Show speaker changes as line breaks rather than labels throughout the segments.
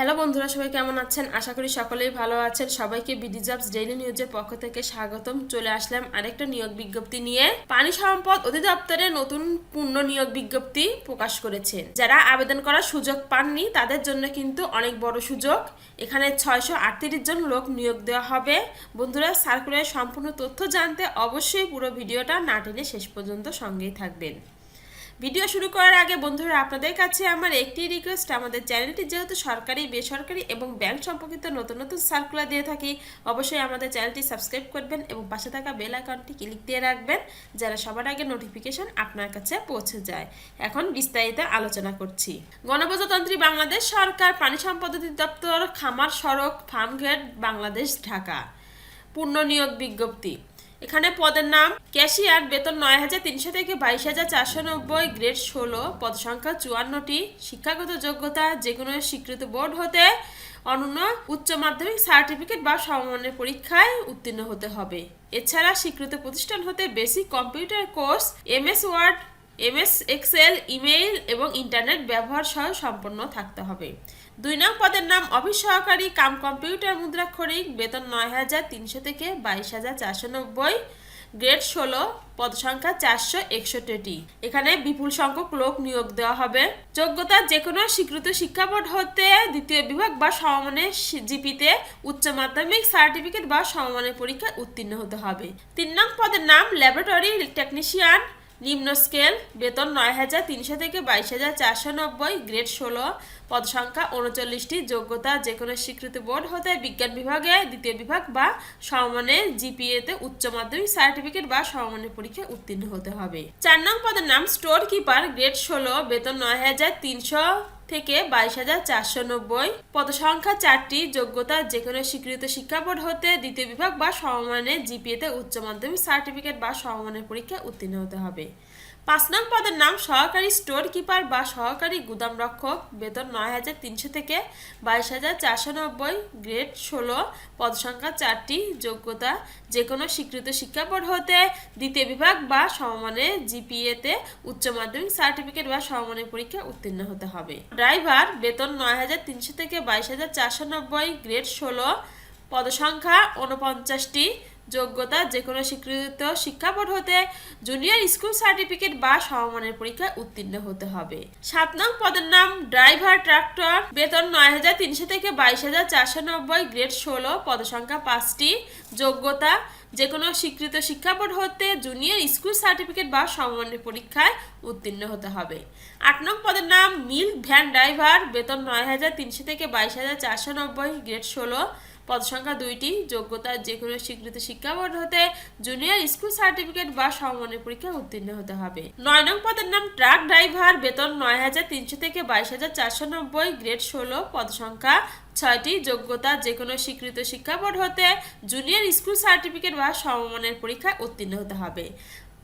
Hello বন্ধুরা, সবাই কেমন আছেন? আশা করি সকলেই ভালো আছেন। সবাইকে বিডি জবস ডেইলি নিউজের পক্ষ থেকে স্বাগতম। চলে আসলাম আরেকটা নিয়োগ বিজ্ঞপ্তি নিয়ে। পানি সম্পদ অধিদপ্তরে নতুন পূর্ণ নিয়োগ বিজ্ঞপ্তি প্রকাশ করেছে। যারা আবেদন করার সুযোগ পাননি, তাদের জন্য কিন্তু অনেক বড় সুযোগ। এখানে ছয়শো আটত্রিশ জন লোক নিয়োগ দেওয়া হবে। বন্ধুরা সার্কুলারের সম্পূর্ণ তথ্য জানতে অবশ্যই পুরো ভিডিওটা না টেনে শেষ পর্যন্ত সঙ্গেই থাকবেন। ভিডিও শুরু করার আগে বন্ধুরা, আপনাদের কাছে আমার একটি রিকোয়েস্ট আমাদের চ্যানেলটি যেহেতু সরকারি, বেসরকারি এবং ব্যাংক সম্পর্কিত নতুন নতুন সার্কুলার দিয়ে থাকি, অবশ্যই আমাদের চ্যানেলটি সাবস্ক্রাইব করবেন এবং পাশে থাকা বেল আইকনটি ক্লিক দিয়ে রাখবেন যারা সবার আগে নোটিফিকেশন আপনার কাছে পৌঁছে যায়। এখন বিস্তারিত আলোচনা করছি। গণপ্রজাতন্ত্রী বাংলাদেশ সরকার পানি সম্পদ অধিদপ্তর খামার, সড়ক ফার্মগেট বাংলাদেশ, ঢাকা। পূর্ণ নিয়োগ বিজ্ঞপ্তি। এখানে পদের নাম, ক্যাশিয়ার, বেতন নয় হাজার তিনশো থেকে বাইশ হাজার চারশো নব্বই, গ্রেড ষোলো, পদ সংখ্যা চুয়ান্নটি, শিক্ষাগত যোগ্যতা যে কোনো স্বীকৃত বোর্ড হতে অনন্য উচ্চ মাধ্যমিক সার্টিফিকেট বা সমমানের পরীক্ষায় উত্তীর্ণ হতে হবে। এছাড়া স্বীকৃত প্রতিষ্ঠান হতে basic computer course, MS Word, MS Excel, email এবং ইন্টারনেট ব্যবহার সহ সম্পন্ন থাকতে হবে। দুই নং পদের নাম অফিস সহকারী কাম কম্পিউটার মুদ্রাক্ষরিক, বেতন নয় হাজার তিনশো থেকে বাইশ হাজার চারশো নব্বই, গ্রেড ষোলো, পদ সংখ্যা চারশো একষট্টিটি। এখানে বিপুল সংখ্যক লোক নিয়োগ দেওয়া হবে। যোগ্যতা যে কোনো স্বীকৃত শিক্ষা বোর্ড হতে দ্বিতীয় বিভাগ বা সমমানের জিপিতে উচ্চ মাধ্যমিক সার্টিফিকেট বা সমমানের পরীক্ষায় উত্তীর্ণ হতে হবে। তিন নং পদের নাম ল্যাবরেটরি টেকনিশিয়ান নিম্ন স্কেল বেতন নয় হাজার তিনশো থেকে বাইশ হাজার চারশো নব্বই, গ্রেড ষোলো পদ সংখ্যা উনচল্লিশটি, যোগ্যতা যে কোনো স্বীকৃত বোর্ড হতে বিজ্ঞান বিভাগে, দ্বিতীয় বিভাগ বা সমমানের জিপিএতে উচ্চ মাধ্যমিক সার্টিফিকেট বা সমমানের পরীক্ষায় উত্তীর্ণ হতে হবে। চার নং পদের নাম স্টোর কিপার গ্রেড ষোলো, বেতন নয় হাজার তিনশো থেকে বাইশ হাজার চারশো নব্বই। পদসংখ্যা চারটি, যোগ্যতা যে কোনো স্বীকৃত শিক্ষা বোর্ড হতে, দ্বিতীয় বিভাগ বা সমমানের জিপিএতে উচ্চ মাধ্যমিক সার্টিফিকেট বা সমমানের পরীক্ষায় উত্তীর্ণ হতে হবে। পাঁচ নং পদের নাম সহকারী স্টোর কিপার বা সহকারী গুদাম রক্ষক বেতন নয় হাজার তিনশো থেকে বাইশ হাজার চারশো নব্বই। গ্রেড ষোলো। পদ সংখ্যা চারটি। যোগ্যতা যে কোনো স্বীকৃত শিক্ষা বোর্ড হতে দ্বিতীয় বিভাগ বা সমমানের জিপিএতে উচ্চ মাধ্যমিক সার্টিফিকেট বা সমমানের পরীক্ষা উত্তীর্ণ হতে হবে। ড্রাইভার বেতন নয় হাজার তিনশো থেকে বাইশ হাজার চারশো নব্বই। গ্রেড ষোলো। পদসংখ্যা উনপঞ্চাশটি যোগ্যতা যে কোনো স্বীকৃত শিক্ষা বোর্ড হতে জুনিয়র স্কুল সার্টিফিকেট বা সমমানের পরীক্ষায় উত্তীর্ণ হতে হবে। সাত নং পদের নাম ড্রাইভার ট্রাক্টর বেতন নয় হাজার তিনশো থেকে বাইশ হাজার চারশো নব্বই গ্রেড ষোলো, পদসংখ্যা পাঁচটি, যোগ্যতা যে কোনো স্বীকৃত শিক্ষা বোর্ড হতে জুনিয়র স্কুল সার্টিফিকেট বা সমমানের পরীক্ষায় উত্তীর্ণ হতে হবে। আট নং পদের নাম মিল্ক ভ্যান ড্রাইভার বেতন নয় হাজার তিনশো থেকে বাইশ হাজার চারশো নব্বই গ্রেড ষোলো পদ সংখ্যা দুইটি, যোগ্যতা যে কোনো স্বীকৃত শিক্ষা বোর্ড হতে জুনিয়র স্কুল সার্টিফিকেট বা সমমানের পরীক্ষায় উত্তীর্ণ হতে হবে। নয় নং পদের নাম ট্রাক ড্রাইভার বেতন নয় হাজার তিনশো থেকে বাইশ হাজার চারশো নব্বই গ্রেড ষোলো পদ সংখ্যা ছয়টি, যোগ্যতা যে কোনো স্বীকৃত শিক্ষা বোর্ড হতে জুনিয়র স্কুল সার্টিফিকেট বা সমমানের পরীক্ষায় উত্তীর্ণ হতে হবে।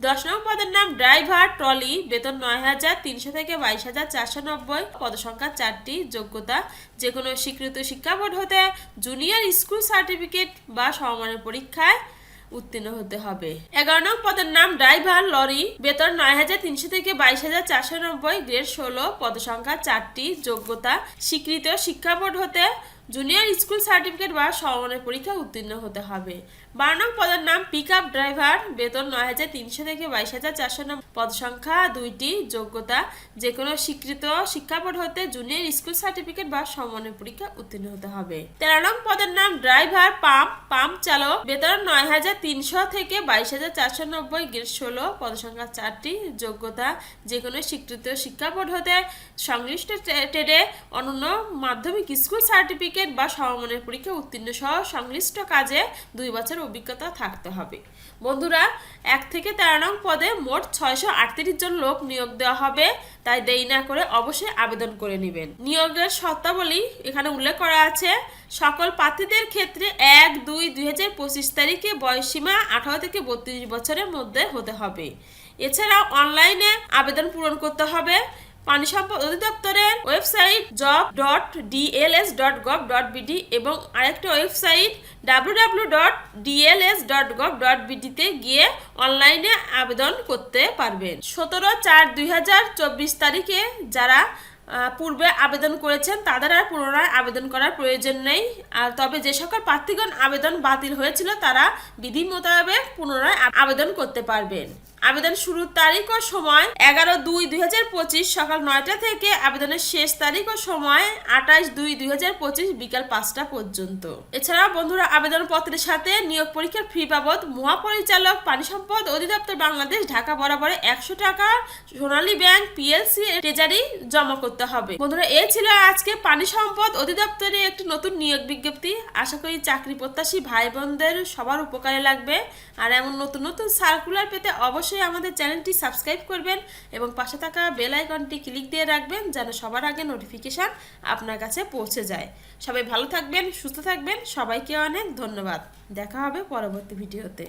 দশ নং পদের নাম ড্রাইভার ট্রলি, বেতন নয় হাজার তিনশো থেকে বাইশ হাজার চারশো নব্বই। পদসংখ্যা চারটি, যোগ্যতা যে কোনো স্বীকৃত শিক্ষা বোর্ড হতে জুনিয়র স্কুল সার্টিফিকেট বা সমমানের পরীক্ষায় উত্তীর্ণ হতে হবে। এগারো নং পদের নাম ড্রাইভার লরি, বেতন নয় হাজার তিনশো থেকে বাইশ হাজার চারশো নব্বই। গ্রেড ষোলো, পদসংখ্যা চারটি, যোগ্যতা স্বীকৃত শিক্ষা বোর্ড হতে জুনিয়র স্কুল সার্টিফিকেট বা সমমানের পরীক্ষা উত্তীর্ণ হতে হবে। বারো নং পদের নাম পিক আপ ড্রাইভার বেতন নয় হাজার তিনশো থেকে বাইশ হাজার চারশো পদ সংখ্যা দুইটি, যোগ্যতা যে কোনো স্বীকৃত শিক্ষা বোর্ড হতে জুনিয়র স্কুল সার্টিফিকেট বা সমমানের পরীক্ষা উত্তীর্ণ হতে হবে। তেরো নং পদের নাম ড্রাইভার পাম্প পাম্প চালক, বেতন নয় হাজার তিনশো থেকে বাইশ হাজার চারশো নব্বই গ্রেড ষোলো, পদ সংখ্যা চারটি, যোগ্যতা যে কোনো স্বীকৃত শিক্ষা বোর্ড হতে সংশ্লিষ্ট ট্রেডে অনন্য মাধ্যমিক স্কুল সার্টিফিকেট সার্টিফিকেট বা সমমানের পরীক্ষা উত্তীর্ণ সহ সংশ্লিষ্ট কাজে দুই বছর অভিজ্ঞতা থাকতে হবে। বন্ধুরা, এক থেকে তেরো নং পদে মোট ছয়শো আটত্রিশ জন লোক নিয়োগ দেওয়া হবে, তাই দেরি না করে অবশ্যই আবেদন করে নেবেন। নিয়োগের শর্তাবলী এখানে উল্লেখ করা আছে, সকল প্রার্থীদের ক্ষেত্রে এক, দুই দুই হাজার পঁচিশ তারিখে বয়সীমা আঠারো থেকে বত্রিশ বছরের মধ্যে হতে হবে। এছাড়া অনলাইনে আবেদন পূরণ করতে হবে পানি সম্পদ অধিদপ্তরের website job dot DLS dot gov dot BD এবং আরেকটা website W W dot DLS dot gov dot বিডিতে গিয়ে অনলাইনে আবেদন করতে পারবেন। সতেরো চার দুই হাজার চব্বিশ তারিখে যারা পূর্বে আবেদন করেছেন তাদের আর পুনরায় আবেদন করার প্রয়োজন নেই। আর তবে যে সকল প্রার্থীগণ আবেদন বাতিল হয়েছিল তারা বিধি মোতাবেক পুনরায় আবেদন করতে পারবেন। আবেদন শুরুর তারিখ ও সময় এগারো দুই দুই হাজার পঁচিশ সকাল নয়টা থেকে আবেদনের শেষ তারিখ ও সময় আঠাশ দুই দুই হাজার পঁচিশ বিকাল পাঁচটা পর্যন্ত। এছাড়া বন্ধুরা, আবেদনপত্রের সাথে নিয়োগ পরীক্ষার ফি বাবদ মহাপরিচালক, পানি সম্পদ অধিদপ্তর বাংলাদেশ, ঢাকা বরাবরে একশো টাকা সোনালী ব্যাংক পিএলসি ট্রেজারি জমা করতে হবে। বন্ধুরা, এ ছিল আজকে পানি সম্পদ অধিদপ্তরে একটি নতুন নিয়োগ বিজ্ঞপ্তি। আশা করি চাকরি প্রত্যাশী ভাই বোনদের সবার উপকারে লাগবে। আর এমন নতুন নতুন সার্কুলার পেতে অবশ্যই আমাদের চ্যানেলটি সাবস্ক্রাইব করবেন এবং পাশে থাকা বেল আইকনটি ক্লিক দিয়ে রাখবেন যেন সবার আগে নোটিফিকেশান আপনার কাছে পৌঁছে যায়। সবাই ভালো থাকবেন, সুস্থ থাকবেন, সবাইকে অনেক ধন্যবাদ। দেখা হবে পরবর্তী ভিডিওতে।